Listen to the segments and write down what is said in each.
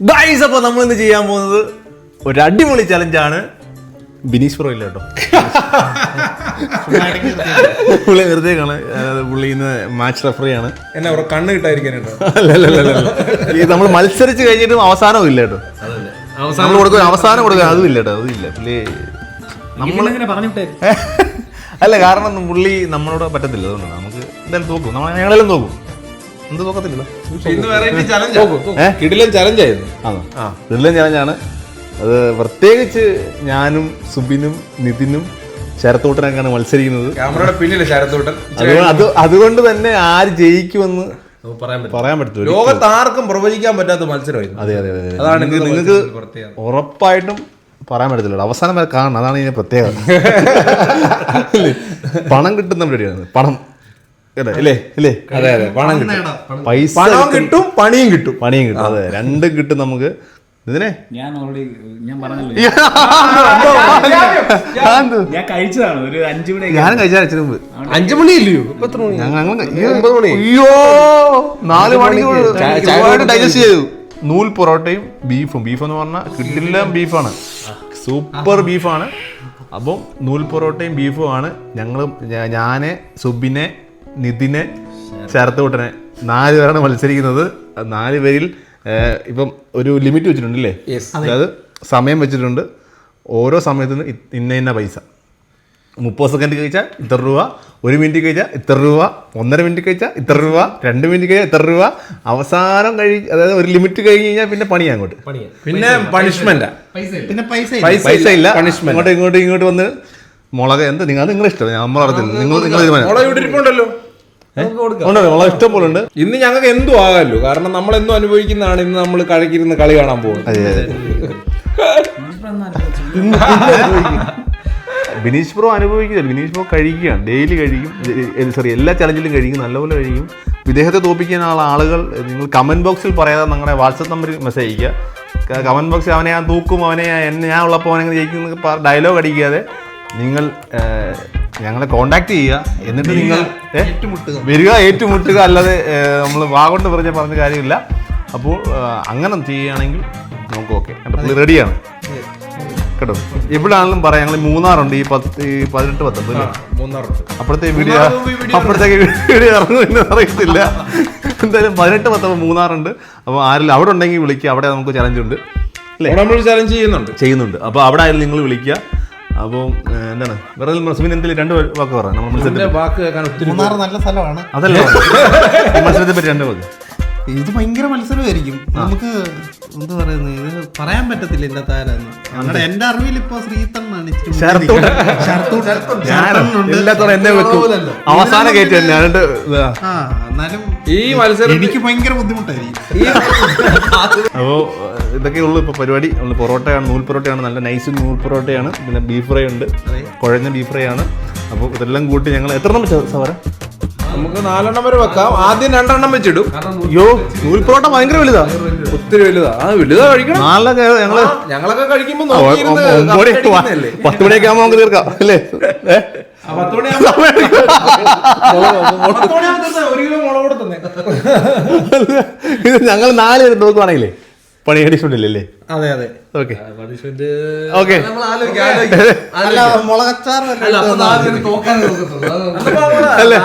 Guys അപ്പോൾ നമ്മൾ ഇന്ന് ചെയ്യാൻ പോകുന്നത്? ഒരു അടിപൊളി ചലഞ്ചാണ് ബിനീഷ് പ്രോ ഇല്ല കേട്ടോ. പുള്ളി വെറുതെ കാണാൻ പുള്ളി ഇന്ന് മാച്ച് റെഫറിയാണ് എന്നെ അവരുടെ കണ്ണ് കിട്ടാതിരിക്കാനുണ്ടോ അല്ലല്ലല്ല ഈ നമ്മൾ മത്സരിച്ച് കഴിഞ്ഞിട്ടും അവസാനവും ഇല്ല കേട്ടോ. നമ്മൾ കൊടുക്കുക അവസാനം കൊടുക്കുക അതും ഇല്ല കേട്ടോ അതും ഇല്ല. പുള്ളി നമ്മളിങ്ങനെ പറഞ്ഞിട്ടേ അല്ല കാരണം പുള്ളി നമ്മളോട് പറ്റത്തില്ല. അതുകൊണ്ട് നമുക്ക് എന്തായാലും തോക്കും. നമ്മൾ ഞങ്ങളെല്ലാം തോക്കും. എന്ത് തോക്കത്തില്ല ഇന്ന് വെറൈറ്റി ചലഞ്ച് കിടിലൻ ചലഞ്ച് ആയിരുന്നു. ആണോ ഇതെല്ലാം ചലഞ്ചാണ് അത് പ്രത്യേകിച്ച് ഞാനും സുബിനും നിതിനും ശരത്തോട്ടനൊക്കെയാണ് മത്സരിക്കുന്നത്. ക്യാമറയുടെ പിന്നിലെ ശരത്തോട്ടൻ. അതുകൊണ്ട് അത് അതുകൊണ്ട് തന്നെ ആര് ജയിക്കുമെന്ന് പറയാൻ പറ്റും. പറയാൻ പറ്റില്ല ലോകത്ത് ആർക്കും പ്രവചിക്കാൻ പറ്റാത്ത മത്സരമായിരുന്നു. അതെ അതെ അതെ അതാണ് നിങ്ങൾക്ക്. ഉറപ്പായിട്ടും പറയാൻ പറ്റത്തില്ല അവസാനം വരെ കാണണം. അതാണ് ഇതിന്റെ പ്രത്യേകത. പണം കിട്ടുന്ന പരിപാടിയാണ് പണം. പൈസ പണവും കിട്ടും, കിട്ടും പണിയും കിട്ടും. പണിയും കിട്ടും. അതെ. രണ്ടും കിട്ടും നമുക്ക്. ഇതിനെ? ഞാൻ ഓൾറെഡി ഞാൻ പറഞ്ഞല്ലോ? ഞാൻ കഴിച്ചതാണ്. ഒരു അഞ്ചു മണി ഞാൻ മുമ്പ്. അഞ്ചു എത്ര മണി? ഞങ്ങൾ അയ്യോ, ഒമ്പത് മണി. അയ്യോ നാല് മണിക്കൂർ ചായ- ചായ ഒരുപാട് ഡൈജസ്റ്റ് ചെയ്തു. നൂൽ പൊറോട്ടയും ബീഫും. ബീഫ് എന്ന് പറഞ്ഞാൽ കിഡില്ലാം ബീഫാണ്. സൂപ്പർ ബീഫാണ്. അപ്പം നൂൽ പൊറോട്ടയും ബീഫും ആണ് ഞങ്ങൾ ഞാൻ സുബിനെ നിതിനെ ചേർത്ത് കൂട്ടനെ നാല് പേരാണ് മത്സരിക്കുന്നത്. നാല് പേരിൽ ഇപ്പം ഒരു ലിമിറ്റ് വെച്ചിട്ടുണ്ട് അല്ലേ അതായത് സമയം വെച്ചിട്ടുണ്ട്. ഓരോ സമയത്തിന് ഇന്ന ഇന്ന പൈസ. മുപ്പത് സെക്കൻഡ് കഴിച്ചാൽ ഇത്ര രൂപ ഒരു മിനിറ്റ് കഴിച്ചാൽ ഇത്ര രൂപ ഒന്നര മിനിറ്റ് കഴിച്ചാൽ ഇത്ര രൂപ രണ്ട് മിനിറ്റ് കഴിച്ചാൽ ഇത്ര രൂപ. അവസാനം കഴി അതായത് ഒരു ലിമിറ്റ് കഴിഞ്ഞ് കഴിഞ്ഞാൽ പിന്നെ പണിയാ അങ്ങോട്ട്. പിന്നെ പണിഷ്മെന്റ് പിന്നെ പൈസ പൈസ ഇല്ല. പണിഷ്മെന്റ് ഇങ്ങോട്ട് ഇങ്ങോട്ട് ഇങ്ങോട്ട് വന്ന് മുളക് എന്ത്? നിങ്ങൾ അത് നിങ്ങളെ ഇഷ്ടം നമ്മൾ അറിയത്തില്ല നിങ്ങൾ നിങ്ങൾ തീരുമാനം. ഉണ്ട്? വളരെ ഇഷ്ടം പോലെ ഉണ്ട്. ഇന്ന് ഞങ്ങൾക്ക് എന്തും ആകാമല്ലോ. കാരണം നമ്മൾ എന്നും അനുഭവിക്കുന്നതാണ് ഇന്ന് നമ്മൾ കഴക്കിരുന്ന് കളി കാണാൻ പോകുന്നത്. അതെ അതെ. ബിനീഷ് പ്രോ അനുഭവിക്കുന്നില്ല. ബിനീഷ് പ്രോ കഴിക്കുകയാണ്. ഡെയിലി കഴിക്കും. സോറി എല്ലാ ചലഞ്ചിലും കഴിക്കും. നല്ലപോലെ കഴിക്കും. ഇദ്ദേഹത്തെ തോപ്പിക്കാനുള്ള ആളുകൾ നിങ്ങൾ കമന്റ് ബോക്സിൽ പറയാതെ നിങ്ങളുടെ വാട്സപ്പ് നമ്പറിൽ മെസ്സേജ് അയക്കുക കമന്റ് ബോക്സിൽ അവനെ ഞാൻ തൂക്കും അവനെ ഞാൻ- എന്നെ ഞാൻ ഉള്ളപ്പോൾ അവനെ ജയിക്കുന്ന ഡയലോഗ് അടിക്കാതെ നിങ്ങൾ ഞങ്ങളെ കോണ്ടാക്ട് ചെയ്യുക. എന്നിട്ട് നിങ്ങൾ? വരിക ഏറ്റുമുട്ടുക. അല്ലാതെ നമ്മൾ വാ കൊണ്ട് പറഞ്ഞ പറഞ്ഞ കാര്യമില്ല. അപ്പോൾ അങ്ങനെ ചെയ്യുകയാണെങ്കിൽ നമുക്ക് ഓക്കെ പുള്ളി റെഡിയാണ് കേട്ടോ? എവിടെയാണെങ്കിലും പറയാം. ഞങ്ങൾ മൂന്നാറുണ്ട്. ഈ പത്ത് ഈ പതിനെട്ട് പത്തൊമ്പത്? മൂന്നാറുണ്ട്. അപ്പോഴത്തെ വീഡിയോ അപ്പോഴത്തേക്ക് വീഡിയോ ഇറങ്ങുമെന്ന് അറിയത്തില്ല. എന്തായാലും പതിനെട്ട് പത്തൊമ്പത് മൂന്നാറുണ്ട്. അപ്പോൾ ആരെങ്കിലും അവിടെ ഉണ്ടെങ്കിൽ വിളിക്കുക. അവിടെ നമുക്ക് ചലഞ്ച് ഉണ്ട്. അല്ലേ? നമ്മൾ ചലഞ്ച് ചെയ്യുന്നുണ്ട്. ചെയ്യുന്നുണ്ട്. അപ്പോൾ അവിടെ ആയാലും നിങ്ങൾ വിളിക്കുക. അപ്പോൾ എന്താണ്? വേറെ സുബിൻ എന്തെങ്കിലും രണ്ട് വാക്ക് പറയാം നമ്മൾ വാക്ക് കേൾക്കാൻ ഒത്തിരി മൂന്നാർ നല്ല സ്ഥലമാണ്. അതല്ല? മത്സരത്തെ പറ്റി രണ്ട് വാക്ക്. ഇത് ഭയങ്കര മത്സരമായിരിക്കും. നമുക്ക് എന്താ പറയുന്നത്? ഇത് പറയാൻ പറ്റത്തില്ല എന്റെ താരെന്ന് ഞങ്ങളുടെ എന്റെ അറിവിൽ ഇപ്പൊ ശ്രീത്തണ്ണാണ് അവസാന എന്നാലും ഈ മത്സരം എനിക്ക് ഭയങ്കര ബുദ്ധിമുട്ടായിരിക്കും. അപ്പോൾ ഇതൊക്കെ ഉള്ളു ഇപ്പൊ പരിപാടി. പൊറോട്ടയാണ് നൂൽ പൊറോട്ടയാണ് നല്ല നൈസ് നൂൽ പൊറോട്ടയാണ്. പിന്നെ ബീഫ് ഫ്രൈ ഉണ്ട്. കുഴഞ്ഞ ബീഫ് ഫ്രൈ ആണ്. അപ്പോൾ ഇതെല്ലാം കൂട്ടി ഞങ്ങൾ എത്ര എണ്ണം വെച്ചാൽ സവര? നമുക്ക് നാലെണ്ണം വരെ വെക്കാം. ആദ്യം രണ്ടെണ്ണം വെച്ചിടും. അയ്യോ നൂൽപ്പൊറോട്ട ഭയങ്കര വലുതാ. ഒത്തിരി വലുതാ. ആ വലുതാ കഴിക്കണം. നാളെ ഞങ്ങൾ ഞങ്ങളൊക്കെ കഴിക്കുമ്പോ പത്ത് മണിയൊക്കെ ആവുമ്പോ നമുക്ക് തീർക്കാം അല്ലേ? ഇത് ഞങ്ങൾ നാല് പേര് നോക്കുവാണെങ്കിലേ. പണി അടിച്ചുകൊണ്ടില്ലല്ലേ അതെ അതെ. ഓക്കെ. ഓക്കെ.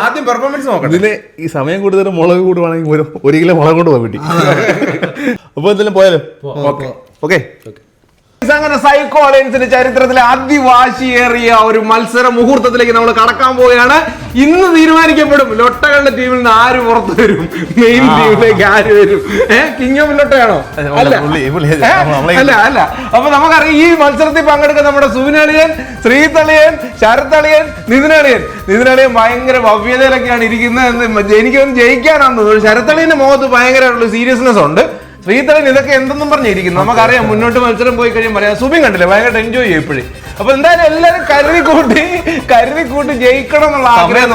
ആദ്യം പെർഫോമൻസ് നോക്കണം. ഇതിന് ഈ സമയം കൂടുതൽ മുളക് കൂടുവാണെങ്കിൽ ഒരു ഒരു കിലോ മുളക് കൊണ്ട് പോകാൻ വേണ്ടി അപ്പൊ എന്തെങ്കിലും പോയാലോ? ഓക്കെ. ഓക്കെ. അങ്ങനെ സൈക്കോ അലയൻസിന്റെ ചരിത്രത്തിലെ അതിവാശിയേറിയ ഒരു മത്സര മുഹൂർത്തത്തിലേക്ക് നമ്മൾ കടക്കാൻ പോവുകയാണ്. ഇന്ന് തീരുമാനിക്കപ്പെടും. ലൊട്ടകളുടെ ടീമിൽ നിന്ന് ആര് പുറത്തു വരും? മെയിൻ ടീമിലേക്ക് ആര് വരും? ഏഹ് കിങ് ഓഫ് ലൊട്ടയാണോ? അല്ല അല്ല. അപ്പൊ നമുക്കറിയാം ഈ മത്സരത്തിൽ പങ്കെടുക്കുന്ന നമ്മുടെ സുവിനളിയൻ ശ്രീതളിയൻ ശരത്തളിയൻ നിതിനളിയൻ നിതിനളിയൻ ഭയങ്കര ഭവ്യതയിലൊക്കെയാണ് ഇരിക്കുന്നത് എനിക്കൊന്ന് ജയിക്കാനാണെന്ന് തോന്നുന്നു. ശരത്തളിയന്റെ മുഖത്ത് ഭയങ്കര സീരിയസ്നെസ് ഉണ്ട്. ശ്രീതളൻ ഇതൊക്കെ എന്തെന്നും പറഞ്ഞിരിക്കുന്നു. നമുക്കറിയാം മുന്നോട്ട് മത്സരം പോയി കഴിയുമ്പോൾ പറയാം സുബിൻ കണ്ടില്ലേ? ഭയങ്കര എൻജോയ് ചെയ്യും ഇപ്പോഴും. അപ്പൊ എന്തായാലും എല്ലാരും കരുതി കൂട്ടി കരുതി കൂട്ടി ജയിക്കണം എന്നുള്ള ആഗ്രഹം.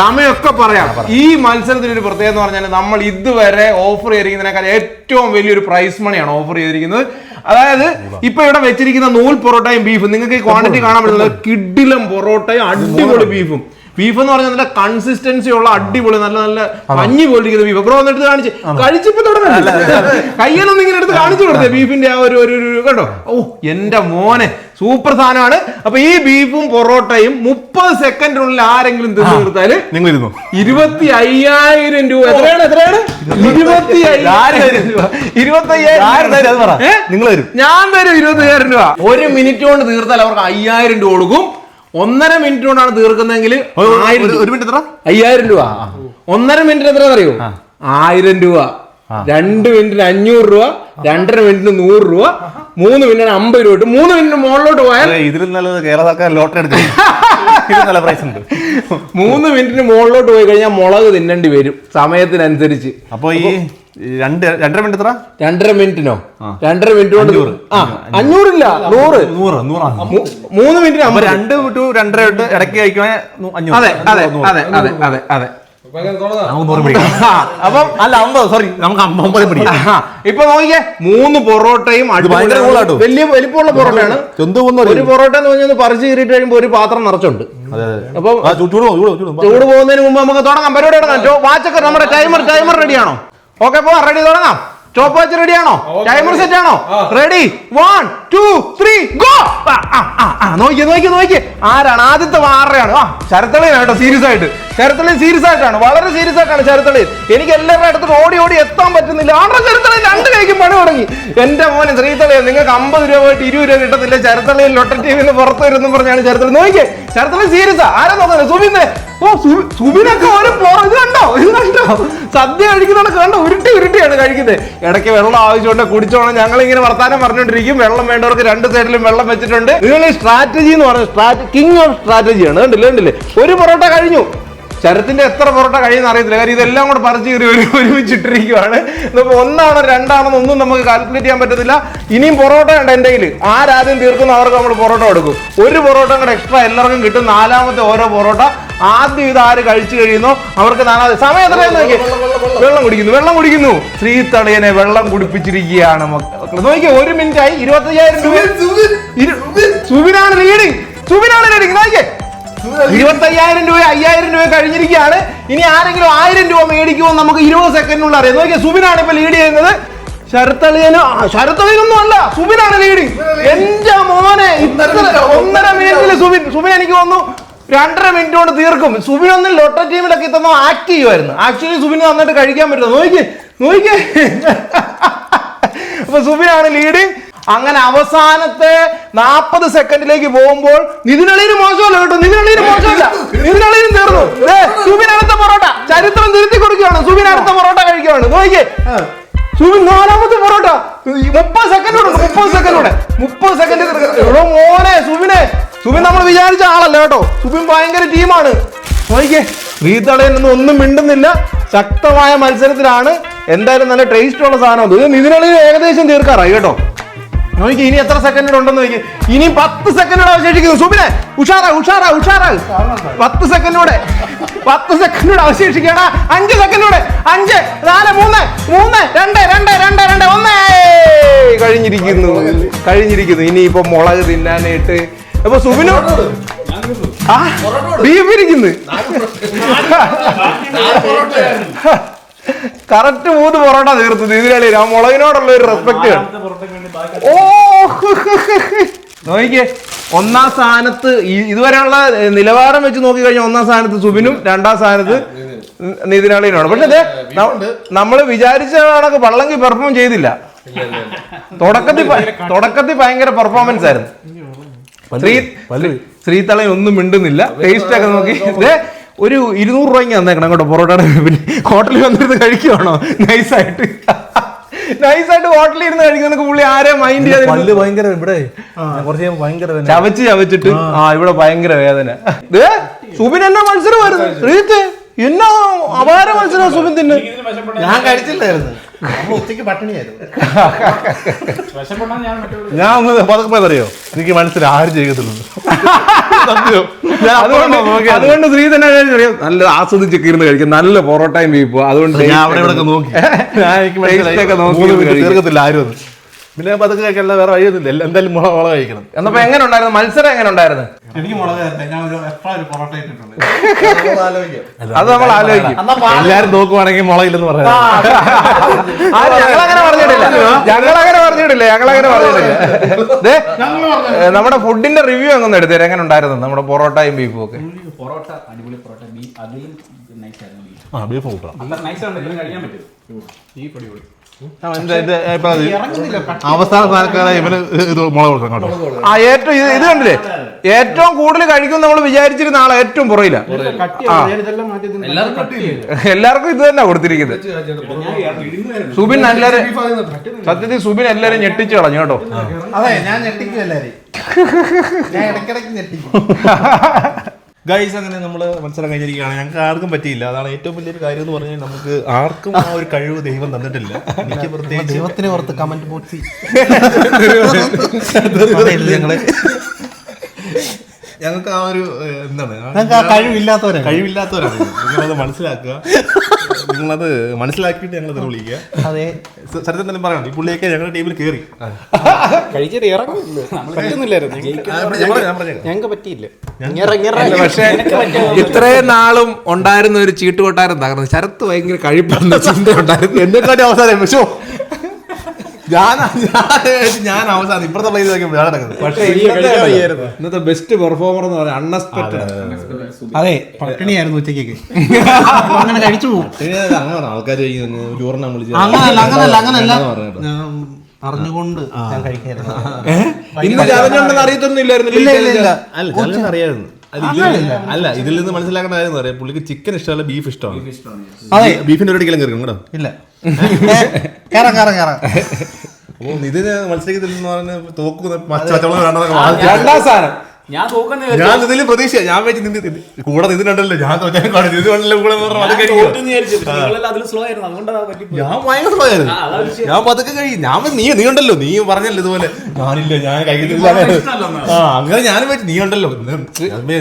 സമയമൊക്കെ പറയാം. ഈ മത്സരത്തിന് ഒരു പ്രത്യേകത എന്ന് പറഞ്ഞാൽ നമ്മൾ ഇതുവരെ ഓഫർ ചെയ്തിരിക്കുന്നതിനേക്കാൾ ഏറ്റവും വലിയൊരു പ്രൈസ് മണിയാണ് ഓഫർ ചെയ്തിരിക്കുന്നത്. അതായത് ഇപ്പൊ ഇവിടെ വെച്ചിരിക്കുന്ന നൂൽ പൊറോട്ടയും ബീഫും നിങ്ങൾക്ക് ഈ ക്വാണ്ടിറ്റി കാണാൻ പറ്റുന്നത് കിഡിലും പൊറോട്ടയും അടിപൊളി ബീഫും ബീഫ് എന്ന് പറഞ്ഞാൽ നല്ല കൺസിസ്റ്റൻസി ഉള്ള അടിപൊളി നല്ല നല്ല മഞ്ഞ് പോലിരിക്കുന്ന ബീഫ് ബ്രോ ഒന്ന് എടുത്ത് കാണിച്ച് കഴിച്ചപ്പോ തുടങ്ങി കയ്യിലൊന്നും ഇങ്ങനെ എടുത്ത് കാണിച്ചു കൊടുത്തേ. ബീഫിന്റെ ആ ഒരു ഒരു കണ്ടോ? ഓ എന്റെ മോനെ. സൂപ്പർ സാധനമാണ്. അപ്പൊ ഈ ബീഫും പൊറോട്ടയും മുപ്പത് സെക്കൻഡിനുള്ളിൽ ആരെങ്കിലും തിന്നു തീർത്താൽ നിങ്ങൾ ഇരുന്നു? ഇരുപത്തി അയ്യായിരം രൂപ. എത്രയാണ് എത്രയാണ്? ഇരുപത്തി അയ്യായിരം. രൂപ ഇരുപത്തി അയ്യായിരം. നിങ്ങൾ തരും. ഞാൻ തരും ഇരുപത്തി അയ്യായിരം രൂപ. ഒരു മിനിറ്റ് കൊണ്ട് തീർത്താൽ അവർക്ക് അയ്യായിരം രൂപ കൊടുക്കും. ഒന്നര മിനിറ്റ് കൊണ്ടാണ് തീർക്കുന്നതെങ്കിൽ ഒരു- രൂപ. ഒരു മിനിറ്റ് എത്ര? അയ്യായിരം രൂപ. ഒന്നര മിനിറ്റ് എത്ര അറിയോ? ആയിരം രൂപ. രണ്ട് മിനിറ്റിന് അഞ്ഞൂറ് രൂപ രണ്ടര മിനിറ്റിന് നൂറ് രൂപ മൂന്ന് മിനിറ്റിന് അമ്പത് രൂപ ഇട്ട് മൂന്ന് മിനിറ്റ് മുകളിലോട്ട് പോയാൽ ഇതിൽ ഇതിലും നല്ലത് കേരള സർക്കാർ ലോട്ടറി എടുത്തു നല്ല പ്രൈസ് ഉണ്ട്. മൂന്ന് മിനിറ്റിന് മുകളിലോട്ട് പോയി കഴിഞ്ഞാൽ മുളക് തിന്നേണ്ടി വരും സമയത്തിനനുസരിച്ച്. അപ്പൊ ഈ രണ്ട് രണ്ടര മിനിറ്റ് എത്ര? രണ്ടര മിനിറ്റിനോ രണ്ടര മിനിറ്റ് കൊണ്ട് ആ അഞ്ഞൂറില്ല നൂറ്. നൂറ് നൂറാണ് മൂന്ന് മിനിറ്റ് രണ്ട് ടു രണ്ടര തൊട്ട് ഇടയ്ക്ക് കഴിക്കണേ അതെ അതെ അതെ അതെ അതെ അതെ. അപ്പം അല്ല അമ്പത് സോറി നമുക്ക് അമ്പത് പിടിക്കാം. ഇപ്പൊ നോക്കിയേ മൂന്ന് പൊറോട്ടയും വലിയ വലിപ്പമുള്ള പൊറോട്ടയാണ്. ഒരു പൊറോട്ട എന്ന് പറഞ്ഞാൽ പറിച്ച് കീറിയിട്ട് കഴിയുമ്പോൾ ഒരു പാത്രം നിറച്ചുണ്ട്. അപ്പം ചൂട് ചൂട് ചൂട് ചൂട്. പോകുന്നതിന് മുമ്പ് നമുക്ക് തുടങ്ങാം. പരിപാടി തുടങ്ങാം. വാച്ചൊക്കെ നമ്മുടെ ടൈമർ ടൈമർ റെഡിയാണോ ഓക്കെ പോ റെഡി തുടങ്ങാം. ചോപ്പ് വാച്ച് റെഡി ആണോ? ടൈമർ സെറ്റ് ആണോ? Ready one two three go നോക്കി നോക്കി നോക്കി ആരാണ്? ആദ്യത്തെ വാറയാണ്. ആ ശരത്തളിയാണ് കേട്ടോ സീരിയസ് ആയിട്ട്. ശരത്തളി സീരിയസ് ആയിട്ടാണ്. വളരെ സീരിയസ് ആയിട്ടാണ് ശരത്തളി എനിക്ക് എല്ലാവരുടെ അടുത്ത് ഓടി ഓടി എത്താൻ പറ്റുന്നില്ല. ആണോ ശരത്തളി രണ്ട് കൈക്ക് പണി തുടങ്ങി. എന്റെ മോനെ ശ്രീതളിയ നിങ്ങൾക്ക് അമ്പത് രൂപ പോയിട്ട് ഇരുപത് രൂപ കിട്ടത്തില്ല. ശരത്തളിയിൽ ലൊട്ട ടീമിന് പുറത്തു വരുന്നു പറഞ്ഞാണ് ശരത്തളി നോക്കിയേ ശരത്തളി സീരിയസ്. ആരാ നോക്കുന്നത് സുബിന്റെ ഓ സുബിനൊക്കെ ഓരോ പോ- ഇത് കണ്ടോ? ഇത് കണ്ടോ? സദ്യ കഴിക്കുന്നതാണ് കണ്ടോ? ഉരുട്ടി ഉരുട്ടിയാണ് കഴിക്കുന്നത് ഇടയ്ക്ക് വെള്ളം ആവശ്യമുണ്ട് കുടിച്ചോണം. ഞങ്ങൾ ഇങ്ങനെ വർത്താനം പറഞ്ഞുകൊണ്ടിരിക്കും വെള്ളം വേണ്ടവർക്ക് രണ്ട് സൈഡിലും വെള്ളം വെച്ചിട്ടുണ്ട്. നിങ്ങൾ സ്ട്രാറ്റജി എന്ന് പറഞ്ഞ സ്ട്രാറ്റ കിങ് ഓഫ് സ്ട്രാറ്റജിയാണ് കണ്ടില്ലേ കണ്ടില്ലേ? ഒരു പൊറോട്ട കഴിഞ്ഞു. ശരത്തിന്റെ എത്ര പൊറോട്ട കഴിയുന്ന അറിയത്തില്ല. കാര്യം ഇതെല്ലാം കൂടെ പറിച്ച് കയറി ഒരു ഒരുമിച്ചിട്ടിരിക്കുവാണ്. ഇതിപ്പോ ഒന്നാണോ രണ്ടാണോ ഒന്നും നമുക്ക് കാൽക്കുലേറ്റ് ചെയ്യാൻ പറ്റത്തില്ല. ഇനിയും പൊറോട്ട ഉണ്ട് എന്റെ കയ്യിൽ ആരാദ്യം തീർക്കുന്ന അവർക്ക് നമ്മൾ പൊറോട്ട കൊടുക്കും. ഒരു പൊറോട്ട കൂടെ എക്സ്ട്രാ എല്ലാവർക്കും കിട്ടും. നാലാമത്തെ ഓരോ പൊറോട്ട. ആദ്യം ഇത് ആര് കഴിച്ചു കഴിയുന്നു അവർക്ക് നാലാമത് സമയം എത്രയാന്ന് നോക്കിയേ? വെള്ളം കുടിക്കുന്നു വെള്ളം കുടിക്കുന്നു. ശ്രീ തടയനെ വെള്ളം കുടിപ്പിച്ചിരിക്കുകയാണ് മക്കൾ നോക്കിയേ ഒരു മിനിറ്റ് ആയി ഇരുപത്തി അയ്യായിരം രൂപ സുബിനാണ് ലീഡിങ് സുബിനാണ് ലീഡിങ് നോക്കിയേ. ഇരുപത്തയ്യായിരം രൂപ അയ്യായിരം രൂപ കഴിഞ്ഞിരിക്കുകയാണ്. ഇനി ആരെങ്കിലും ആയിരം രൂപ മേടിക്കുമോ നമുക്ക് ഇരുപത് സെക്കൻഡിനുള്ള അറിയാം. നോക്കിയാൽ സുബിനാണ് ഇപ്പൊ ലീഡ് ചെയ്യുന്നത്. ശരത്തളിയനോ ശരത്തളിയനൊന്നും അല്ല സുബിനാണ് ലീഡ് എന്റെ മോനെ ഇത്ര ഒന്നര മിനിറ്റിൽ സുബിൻ സുബിൻ എനിക്ക് തോന്നുന്നു രണ്ടര മിനിറ്റ് കൊണ്ട് തീർക്കും. സുബിൻ ഒന്നും ലോട്ടറി ടീമിലൊക്കെ ഇത്തന്നോ ആക്ട് ചെയ്യുമായിരുന്നു. ആക്ച്വലി സുബിന് നന്നായിട്ട് കഴിക്കാൻ പറ്റുമോ? നോക്കി നോക്കി അപ്പൊ സുബിനാണ് ലീഡിങ് അങ്ങനെ അവസാനത്തെ നാൽപ്പത് സെക്കൻഡിലേക്ക് പോകുമ്പോൾ നിതിനളീന് മോശമല്ല കേട്ടോ. നിതിനളീന് മോശമല്ല. നിതിനളീനും തീർന്നു. സുബിൻ അടുത്ത പൊറോട്ട. ചരിത്രം തിരുത്തി കൊടുക്കുകയാണ്. സുബിൻ അടുത്ത പൊറോട്ട കഴിക്കുകയാണ്. നോക്കിയേ. സുബിൻ നാലാമത്തെ പൊറോട്ട. മുപ്പത് സെക്കൻഡ് കൂടെ ഉണ്ട് മുപ്പത് സെക്കൻഡ് കൂടെ മുപ്പത് സെക്കൻഡ് മോനെ സുബിനെ. സുബിൻ നമ്മൾ വിചാരിച്ച ആളല്ല കേട്ടോ. സുബിൻ ഭയങ്കര ടീമാണ്. നോക്കിയേ. ശ്രീതളയനൊന്നും ഒന്നും മിണ്ടുന്നില്ല. ശക്തമായ മത്സരത്തിലാണ്. എന്തായാലും നല്ല ടേസ്റ്റ് ഉള്ള സാധനം. ഇത് നിതിനളിന് ഏകദേശം തീർക്കാറായി കേട്ടോ. നോക്കി ഇനി എത്ര സെക്കൻഡ് ഉണ്ടെന്ന് നോക്കി. ഇനി പത്ത് സെക്കൻഡ് അവശേഷിക്കുന്നു. സുബിനെ ഉഷാറാ ഉഷാറാ ഉഷാറാ പത്ത് സെക്കൻഡോടെ പത്ത് സെക്കൻഡോടെ അവശേഷിക്കണ അഞ്ച് സെക്കൻഡോടെ അഞ്ച് നാല് മൂന്ന് മൂന്ന് രണ്ട് രണ്ട് രണ്ട് രണ്ട് ഒന്ന്. കഴിഞ്ഞിരിക്കുന്നു. കഴിഞ്ഞിരിക്കുന്നു. ഇനി ഇപ്പൊ മുളക് തിന്നാനായിട്ട്. അപ്പൊ സുബിനു ആ ബീഫ് ഇരിക്കുന്നു കറക്റ്റ് മൂന്ന് പൊറോട്ട തീർത്തു ഇതിനാളി ആ മുളകിനോടുള്ള ഒരു റെസ്പെക്ട് ഓ! നോക്കിക്കേ. ഒന്നാം സ്ഥാനത്ത് ഇതുവരെയുള്ള നിലവാരം വെച്ച് നോക്കി കഴിഞ്ഞാൽ ഒന്നാം സ്ഥാനത്ത് സുബിനും രണ്ടാം സ്ഥാനത്ത് നിതിനാളിനുമാണ് പക്ഷെ അതെ നമ്മൾ വിചാരിച്ച കണക്ക് വള്ളങ്കി പെർഫോം ചെയ്തില്ല. തുടക്കത്തിൽ തുടക്കത്തിൽ ഭയങ്കര പെർഫോമൻസ് ആയിരുന്നു. ശ്രീ ശ്രീതളൻ ഒന്നും മിണ്ടുന്നില്ല. ടേസ്റ്റ് ഒക്കെ നോക്കി. ദേ, ഒരു ഇരുന്നൂറ് രൂപയ്ക്ക് തന്നേക്കണം അങ്ങോട്ട് പൊറോട്ടയുടെ പിന്നെ ഹോട്ടലിൽ വന്നിരുന്ന് കഴിക്കുവാണോ? നൈസായിട്ട് നൈസായിട്ട് ഹോട്ടലിൽ ഇരുന്ന് കഴിക്കുന്ന പുള്ളി ആരെ മൈൻഡ് ചെയ്യാതെ പല്ല് ഭയങ്കര ഇവിടെ കുറച്ച് ഭയങ്കര വേദന. ചവച്ച് ചവച്ചിട്ട്? ആ. ഇവിടെ ഭയങ്കര വേദന. ദേ, സുബിൻ എന്നാ മത്സരമായിരുന്നു ശ്രീത്ത് എന്നാ അപാര മത്സരം സുബിൻ തിന്ന്. ഞാൻ കഴിച്ചില്ലായിരുന്നു. ഞാൻ ഒന്ന് പതുക്കെ അറിയോ എനിക്ക് മനസ്സിൽ ആരും. ഞാൻ അതുകൊണ്ട് സ്ത്രീ തന്നെ നല്ല ആസ്വദിച്ച് ഇരുന്ന് കഴിക്കും. നല്ല പൊറോട്ടയും ബീഫും. അതുകൊണ്ട് ഞാൻ അവിടെ ഇവിടെ നോക്കി. ഞാൻ. തീർക്കത്തില്ല ആരും അത്. പിന്നെ പതുക്കെ കഴിക്കാൻ വേറെ വഴിയൊന്നുമില്ല. എല്ലാം- എന്തായാലും മുളക് മുളക് കഴിക്കണം. എന്നപ്പോ എങ്ങനെ ഉണ്ടായിരുന്നു? മത്സരം എങ്ങനെ ഉണ്ടായിരുന്നു? എനിക്ക് മുളക് ഞാൻ ഒരു ഒരു പൊറോട്ട ഇട്ടിട്ടുണ്ട്. അത് നമ്മൾ ആലോചിക്കും. എല്ലാരും നോക്കുവാണെങ്കിൽ മുളകില്ലെന്ന് പറയാം. ആ, ഞങ്ങളങ്ങനെ പറഞ്ഞിട്ടില്ല. ഞങ്ങളങ്ങനെ പറഞ്ഞിട്ടില്ല. ഞങ്ങളങ്ങനെ പറഞ്ഞിട്ടില്ല. നമ്മുടെ ഫുഡിന്റെ റിവ്യൂ അങ്ങനെ എടുത്തേരെ എങ്ങനെ ഉണ്ടായിരുന്നു? നമ്മുടെ പൊറോട്ടയും ബീഫും ഒക്കെ. പൊറോട്ട അടിപൊളി പൊറോട്ട ബീഫ് അതിലും നൈസ് ആയിരുന്നു ബീഫ്. ആ ബീഫ് കൂട്ടാം. നല്ല നൈസ് ആണ് കഴിക്കാൻ പറ്റും. ബീഫ് അടിപൊളി. അവസാന സ്ഥാനക്കാരെ ഇവന് ഇത് മുളക് കൊടുക്കാം കേട്ടോ. ആ ഏറ്റവും ഇത് ഇത് കണ്ടില്ലേ? ഏറ്റവും കൂടുതൽ കഴിക്കും നമ്മൾ വിചാരിച്ചിരുന്ന ആളെ ഏറ്റവും പുറയില്ല എല്ലാവർക്കും ഇത് തന്നെ കൊടുത്തിരിക്കുന്നത്. സുബിൻ എല്ലാരും സത്യത്തിൽ സുബിൻ എല്ലാരും ഞെട്ടിച്ചു കളഞ്ഞു കേട്ടോ. അതെ ഞാൻ ഞെട്ടിക്കും എല്ലാരെയും ഞാൻ ഇടയ്ക്കിടയ്ക്ക് ഞെട്ടിക്കും. ഗൈസ് അങ്ങനെ നമ്മൾ മത്സരം കഴിഞ്ഞിരിക്കുകയാണ്. ഞങ്ങൾക്ക് ആർക്കും പറ്റിയില്ല. അതാണ് ഏറ്റവും വലിയൊരു കാര്യം എന്ന് പറഞ്ഞാൽ നമുക്ക് ആർക്കും ആ ഒരു കഴിവ് ദൈവം തന്നിട്ടില്ല. എനിക്ക് പ്രത്യേകിച്ച് ദൈവത്തിന് പുറത്ത് കമന്റ് ബോക്സിൽ ഞങ്ങൾ ഞങ്ങൾക്ക് ആ ഒരു എന്താണ്? ആ ഞങ്ങൾക്ക് ആ കഴിവില്ലാത്തവരാണ്. കഴിവില്ലാത്തവരാണ്. നിങ്ങളത് മനസ്സിലാക്കുക. നിങ്ങളത് മനസ്സിലാക്കിയിട്ട് ഞങ്ങൾ ഇത് വിളിക്കുക. അതെ. സത്യം തന്നെ പറയണം ഈ പുള്ളിയൊക്കെ ഞങ്ങളുടെ ടീമിൽ കയറി കഴിച്ചിട്ട് ഇറങ്ങില്ല നമ്മൾ കഴിക്കുന്നില്ലായിരുന്നു ഞങ്ങൾക്ക് പറ്റിയില്ല. പക്ഷേ ഇത്രയും നാളും ഉണ്ടായിരുന്ന ഒരു ചീട്ട് കൊട്ടാരം തകർന്നു. ശരത്ത് ഭയങ്കര കഴിപ്പുണ്ടായിരുന്നു ചിന്ത ഉണ്ടായിരുന്നു എന്നെക്കാട്ടി അവസാനം പക്ഷോ ഞാൻ ഞാൻ- ഞാൻ അവസാനം ഇപ്പഴത്തെ പ്ലേസ് നോക്കിയപ്പോൾ പക്ഷേ ഇന്നത്തെ ഇന്നത്തെ ബെസ്റ്റ് പെർഫോമർ എന്ന് പറഞ്ഞാൽ അൺഎക്സ്പെക്ടഡ് അതെ പട്ടിണിയായിരുന്നു ഉച്ചയ്ക്ക് അങ്ങനെ കഴിച്ചു പോകും അങ്ങനെ ആൾക്കാർ ചോറിനാ വിളിച്ചു അങ്ങനല്ല അങ്ങനല്ല അങ്ങനല്ല. അറിഞ്ഞുകൊണ്ട് ഞാൻ കഴിക്കായിരുന്നു. ഇന്ന് അറിയത്തൊന്നും ഇല്ലായിരുന്നു. ഇല്ല ഇല്ല ഇല്ല. അല്ല ചിലത് അറിയായിരുന്നു. അല്ല, ഇതിൽ നിന്ന് മനസ്സിലാക്കേണ്ട കാര്യം പറയാം. പുള്ളിക്ക് ചിക്കൻ ഇഷ്ടമല്ല ബീഫ് ഇഷ്ടമാണ്. അതെ. ബീഫിന്റെ ഒരു അടിക്കലും കയറി കേട്ടോ. ഇല്ല. കയറാം കയറാം കയറാം അപ്പോൾ ഇതിന് മത്സരിക്കത്തില്ലെന്ന് പറഞ്ഞ് തോക്കുന്ന രണ്ടാം സ്ഥാനം. ഞാൻ ഞാൻ ഇതിൽ പ്രതീക്ഷ ഞാൻ വെച്ച് ഇത് കൂടെ നിന്നിട്ടുണ്ടല്ലോ ഞാൻ കണ്ടല്ലോ. കൂടെ ഞാൻ ഭയങ്കര സ്ലോ ആയിരുന്നു. ഞാൻ പതുക്കെ കഴിയും ഞാൻ നീ നീ ഉണ്ടല്ലോ. നീ പറഞ്ഞല്ലോ ഇതുപോലെ. ഞാനില്ല ഞാൻ കഴിക്കുന്നില്ല ആ അങ്ങനെ ഞാൻ വെച്ച് നീ ഉണ്ടല്ലോ.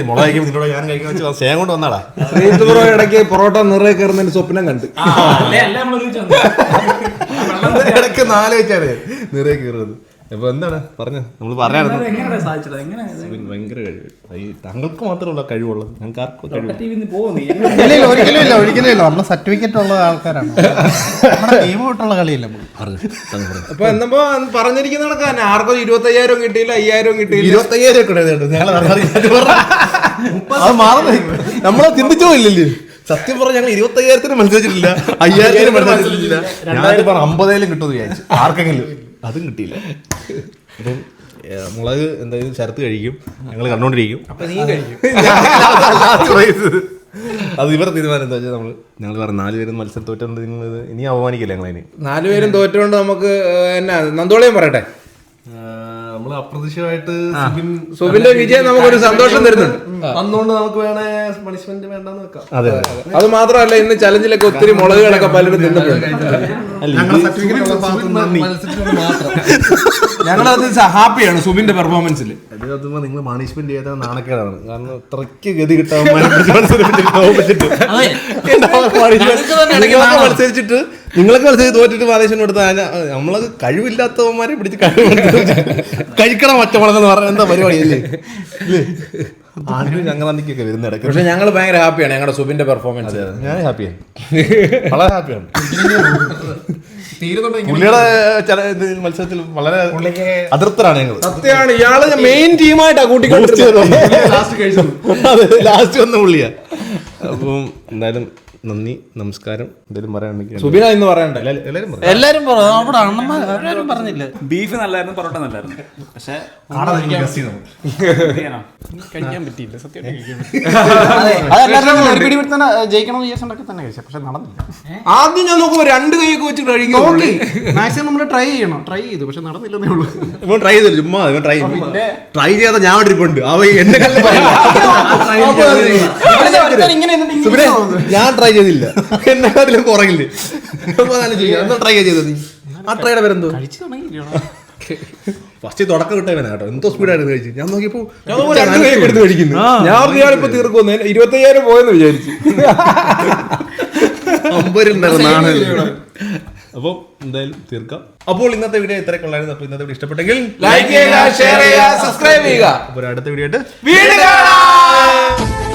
മുളക് കഴിക്കുമ്പോൾ നിന്നോട് ഞാൻ കഴിക്കാൻ വെച്ച് സ്നേഹം കൊണ്ട് വന്നാടാ. ഇടയ്ക്ക് പൊറോട്ട നിറയെ കയറുന്നതിന് സ്വപ്നം കണ്ട്. ഇടയ്ക്ക് നാല് വെച്ചാണ് നിറയെ കയറുന്നത് എന്താണ്? പറഞ്ഞു. നമ്മൾ പറയാറ് അത് എങ്ങനെയാണ് സാധിച്ചത്? എങ്ങനെ ഭയങ്കര കഴിവ്. ഈ താങ്കൾക്ക് മാത്രമല്ല കഴിവുള്ളത് ഞങ്ങൾക്ക് ആർക്കും കഴിവ് ഒരിക്കലും ഇല്ല ഒരിക്കലും ഇല്ല. നമ്മൾ സർട്ടിഫിക്കറ്റ് ഉള്ള ആൾക്കാരാണ്. നമ്മുടെ ടീം വിട്ടുള്ള കളിയില്ല അപ്പൊ എന്നപ്പോ പറഞ്ഞിരിക്കുന്ന കണക്ക് തന്നെ. ആർക്കും ഇരുപത്തയ്യായിരം കിട്ടിയില്ല അയ്യായിരം കിട്ടിയില്ല. ഇരുപത്തയ്യായിരം അത് മാറുന്നേ. നമ്മളെ ചിന്തിച്ചോ ഇല്ലല്ലേ? സത്യം പറഞ്ഞ ഞങ്ങൾ ഇരുപത്തയ്യായിരത്തിന് മത്സരിച്ചിട്ടില്ല അയ്യായിരത്തിന് മത്സരിച്ചിട്ടില്ല. ഞാൻ പറഞ്ഞ അമ്പതായാലും കിട്ടുമെന്ന് വിചാരിച്ചു. ആർക്കെങ്കിലും. അതും കിട്ടിയില്ല. അപ്പം മുളക് എന്തായാലും ശരത്ത് കഴിക്കും. ഞങ്ങൾ കണ്ടോണ്ടിരിക്കും. നീ കഴിക്കും. അത് ഇവർ തീരുമാനം എന്താ വെച്ചാൽ നമ്മൾ ഞങ്ങൾ പറഞ്ഞു നാലുപേരും മത്സരം തോറ്റുകൊണ്ട് നിങ്ങൾ ഇനി അപമാനിക്കില്ല ഞങ്ങളതിന്? നാലുപേരും തോറ്റുകൊണ്ട് നമുക്ക് എന്നാ നന്ദോളിയും പറയട്ടെ. നമ്മൾ അപ്രതീക്ഷിതമായിട്ട് സുബിൻ സുബിന്റെ വിജയം നമുക്കൊരു സന്തോഷം തരുന്നുണ്ട്. അന്നുകൊണ്ട് നമുക്ക് വേണേ പണിഷ്മെന്റ് വേണ്ടെന്ന് വെക്കാം. അതെ അത്. മാത്രമല്ല ഇന്ന് ചലഞ്ചിലൊക്കെ ഒത്തിരി മുളകുകളൊക്കെ പലരും തിന്നിട്ടുണ്ട് ഞങ്ങളത് ഹാപ്പിയാണ് സുബിന്റെ പെർഫോമൻസിൽ നിങ്ങൾ മാനേജ്മെന്റ് ചെയ്ത നാണക്കേടാണ്. കാരണം ഇത്രയ്ക്ക് ഗതി കിട്ടാൻ മത്സരിച്ചിട്ട് നിങ്ങളൊക്കെ മത്സരിച്ച് തോറ്റിട്ട് മാനേജ്മെന്റ് കൊടുത്ത നമ്മളത് കഴിവില്ലാത്തവന്മാരെ പിടിച്ച് കഴിവ് കഴിക്കണം ഒറ്റമുളകെന്ന് പറഞ്ഞ എന്താ പരിപാടി അല്ലേ? ഇല്ലേ? ആരും ഞങ്ങളന്നിക്കൊക്കെ വരുന്ന ഇടയ്ക്ക്. പക്ഷെ ഞങ്ങൾ ഭയങ്കര ഹാപ്പിയാണ് ഞങ്ങളുടെ സുബിന്റെ പെർഫോമൻസ് ഞാൻ ഹാപ്പിയാണ് വളരെ ഹാപ്പിയാണ്. പുള്ളിയുടെ മത്സരത്തിൽ വളരെ അതൃപ്തരാണ് ഞങ്ങൾ സത്യമാണ്. ഇയാൾ മെയിൻ ടീമായിട്ടാണ് കൂട്ടിക്കൊണ്ടിരുന്നത്. ലാസ്റ്റ് വന്ന പുള്ളിയാ. അപ്പം എന്തായാലും നന്ദി നമസ്കാരം. എന്തെങ്കിലും പറയാണെങ്കിൽ സുബിന എന്ന് പറയണ്ട? എല്ലാവരും എല്ലാരും പറഞ്ഞു അവിടെ അണ്ണന്മാർ ആരും പറഞ്ഞില്ല. ബീഫ് നല്ലായിരുന്നു പൊറോട്ട നല്ലായിരുന്നു. പക്ഷെ കഴിക്കാൻ പറ്റിയില്ല. സത്യം പിടി തന്നെ ജയിക്കണം വിചാരിച്ചൊക്കെ തന്നെ കഴിച്ചത് പക്ഷെ നടന്നില്ല. ആദ്യം ഞാൻ നോക്കുമ്പോ രണ്ട് കൈയൊക്കെ വെച്ച് കഴിക്കും നോക്കി. മാക്സിമം നമ്മൾ ട്രൈ ചെയ്യണം. ട്രൈ ചെയ്തു പക്ഷെ നടന്നില്ലെന്നേ ഉള്ളൂ. ഇവൻ ട്രൈ ചെയ്തില്ല ചുമ്മാ ഇവൻ ട്രൈ ട്രൈ ചെയ്യാതെ ഞാൻ അവിടെ ഇരിപ്പുണ്ട്. അവ എന്നെ കല്ല് ഇങ്ങനെ സുബിനെ ഞാൻ ട്രൈ ചെയ്തില്ല. എന്നെക്കാട്ടിലും കുറയില്ലേ? ട്രൈ ചെയ്തത് ആ ട്രൈയുടെ പേരെന്തോ? ഫസ്റ്റ് തുടക്കം കിട്ടാൻ കേട്ടോ. എന്തോ സ്പീഡായിരുന്നു കഴിച്ചു ഞാൻ നോക്കിയപ്പോ ഞാൻ എടുത്ത് കഴിക്കുന്നു. ഞാൻ ഞാനിപ്പോ തീർക്കുന്നു ഇരുപത്തയ്യായിരം പോയെന്ന് വിചാരിച്ചു. അപ്പോൾ എന്തായാലും തീർക്കാം. അപ്പോൾ ഇന്നത്തെ വീഡിയോ ഇത്രയൊക്കെ ഉള്ളായിരുന്നു. അപ്പോൾ ഇന്നത്തെ വീഡിയോ ഇഷ്ടപ്പെട്ടെങ്കിൽ ലൈക്ക് ചെയ്യുക ഷെയർ ചെയ്യുക സബ്സ്ക്രൈബ് ചെയ്യുക. അപ്പോൾ അടുത്ത വീഡിയോ ആയിട്ട് വീണ്ടും കാണാം.